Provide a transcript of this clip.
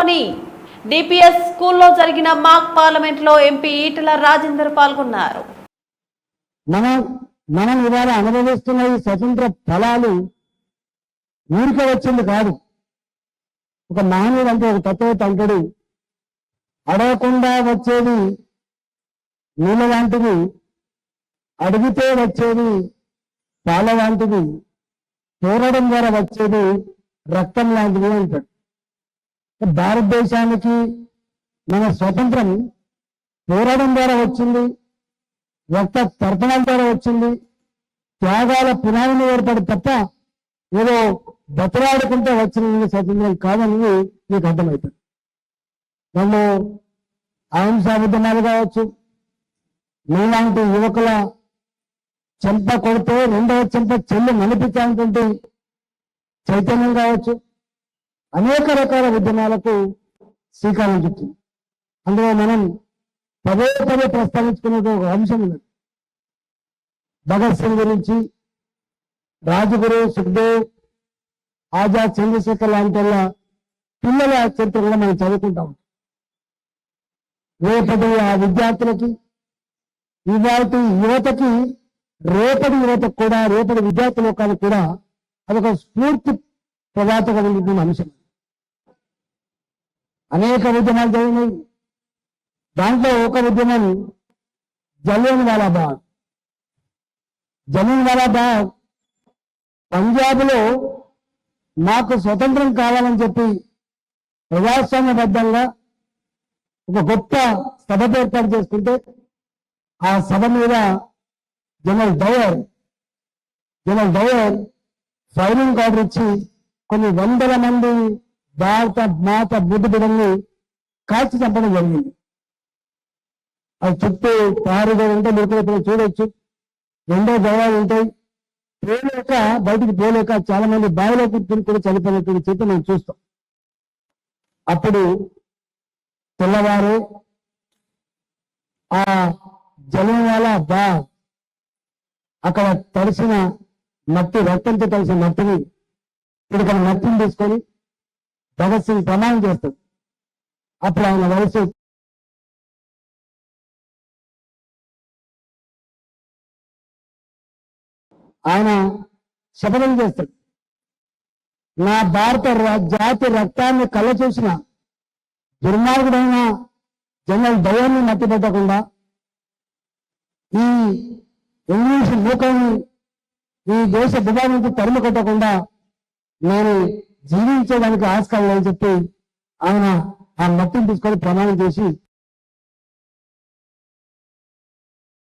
నగరంలోని డిపిఎస్ స్కూల్లో జరిగిన మాక్ పార్లమెంట్లో ఎంపీ ఈటల రాజేందర్ పాల్గొన్నారు. మనం మనం ఇవాళ అనుభవిస్తున్న ఈ స్వతంత్ర ఫలాలు ఊరికే వచ్చింది కాదు. ఒక మానవుడు అంటే ఒక తత్వత అంటాడు అడగకుండా వచ్చేది నీళ్ళ లాంటిది అడిగితే వచ్చేది పాల లాంటిది పోరాటం ద్వారా వచ్చేది రక్తం లాంటిది అంటాడు. భారతదేశానికి మన స్వతంత్రం పోరాటం ద్వారా వచ్చింది రక్త తర్పణాల ద్వారా వచ్చింది త్యాగాల పునాదిని ఏర్పడి తప్ప ఏదో బతలాడుకుంటే వచ్చిన స్వతంత్రం కాదనేది మీకు అర్థమవుతుంది. వాళ్ళు అహింసా ఉద్యమాలు కావచ్చు మీలాంటి యువకుల చెంప కొడితే రెండవ చెంప చెల్లి నడిపించాలనుకుంటే చైతన్యం కావచ్చు అనేక రకాల ఉద్యమాలకు శ్రీకారం చుట్టింది. అందులో మనం పదే పదే ప్రస్తావించుకునే ఒక అంశం ఉన్నది. భగత్ సింగ్ గురించి రాజగురు సుఖ్దేవ్ ఆజాద్ చంద్రశేఖర్ లాంటి వాళ్ళ పిల్లల చరిత్ర కూడా మనం చదువుకుంటాం రేపటి ఆ విద్యార్థులకి ఇవాటి యువతకి రేపటి యువతకు కూడా రేపటి విద్యార్థి లోకాలకు కూడా అదొక స్ఫూర్తి ప్రదాతకమైనటువంటి అంశం. అనేక ఉద్యమాలు జరిగినాయి. దాంట్లో ఒక ఉద్యమం జలియన్ వాలా బాగ్ జలియన్ వాలా బాగ్ పంజాబ్ నాకు మాకు స్వతంత్రం కావాలని చెప్పి ప్రజాస్వామ్యబద్ధంగా ఒక గొప్ప సభ ఏర్పాటు చేసుకుంటే ఆ సభ మీద general Dyer general Dyer firing order ఇచ్చి కొన్ని వందల మంది భారత మాత బుద్ధ బిడ్డల్ని కాల్చి చంపడం జరిగింది. అది చుట్టూ పారుగా ఉంటే మీరు కూడా ఇప్పుడు చూడొచ్చు. రెండో గవాలు ఉంటాయి. పోలేక బయటికి పోలేక చాలా మంది బావిలో కూర్చుని కూడా చనిపోయినటువంటి చేతి మనం చూస్తాం. అప్పుడు తెల్లవారు ఆ జలియన్వాల బా అక్కడ తడిసిన మట్టి రక్తంతో తడిసిన మట్టిని ఇక్కడ మట్టిని తీసుకొని భగత్ సింగ్ ప్రమాణం చేస్తాడు. అప్పుడు ఆయన వయసు ఆయన శపథం చేస్తాడు. నా భారత జాతి రక్తాన్ని కళ్ళ చూసిన దుర్మార్గుడైన జనరల్ దయాన్ని మట్టిపెట్టకుండా ఈ ఇంగ్లీష్ మూకని ఈ దేశ దుబాయ్ నుంచి తరిమి కొట్టకుండా నేను జీవించడానికి ఆస్కారం లేదని చెప్పి ఆయన ఆ మట్టిని తీసుకొని ప్రమాణం చేసి